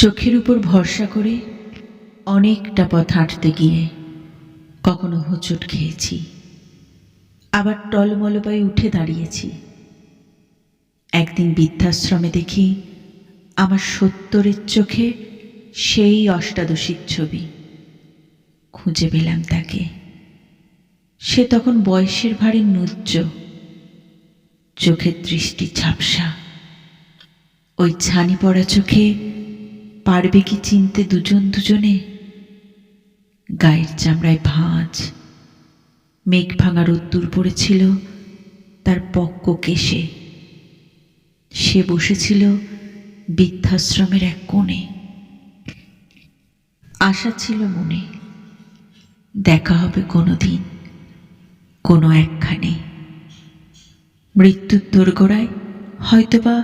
চোখের উপর ভরসা করে অনেকটা পথ হাঁটতে গিয়ে কখনো হোঁচট খেয়েছি। আবার টলমল পায়ে উঠে দাঁড়িয়েছি। একদিন বৃদ্ধাশ্রমে দেখি আমার সত্তরের চোখে সেই অষ্টাদশীর ছবি। খুঁজে পেলাম তাকে। সে তখন বয়সের ভারে নুজ্জ। চোখের দৃষ্টি ঝাপসা। ওই ছানি পড়া চোখে পারবে কি চিনতে দুজন দুজনে? গায়ের চামড়ায় ভাঁজ, মেঘ ভাঙা রোদ্দুর পড়েছিল তার পক্ক কেশে। সে বসেছিল বৃদ্ধাশ্রমের এক কোণে। আশা ছিল মনে, দেখা হবে কোনো দিন কোনো একখানে। মৃত্যুর দোরগোড়ায় হয়তোবা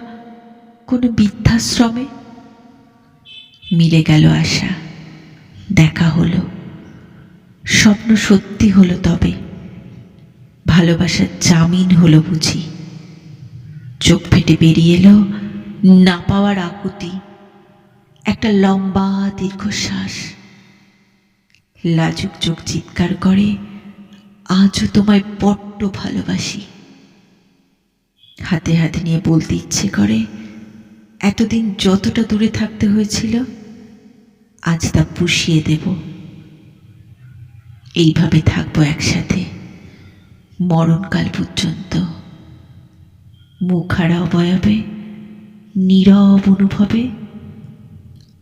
কোনো বৃদ্ধাশ্রমে মিলে গেল আশা। দেখা হলো। স্বপ্ন সত্যি হলো তবে। ভালোবাসার জামিন হলো বুঝি। চোখ ফেটে বেরিয়ে এলো না পাওয়ার আকুতি। একটা লম্বা দীর্ঘশ্বাস। লাজুক চোখ চিৎকার করে, আজও তোমায় বড্ড ভালোবাসি। হাতে হাতে নিয়ে বলতে ইচ্ছে করে, এতদিন যতটা দূরে থাকতে হয়েছিল আজ তা পুষিয়ে দেব। এইভাবে থাকব একসাথে, মরণকাল পর্যন্ত। মুখারা অবয়বে, নীরব অনুভবে,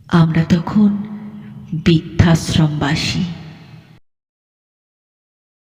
আমরা তখন বৃদ্ধাশ্রমবাসী।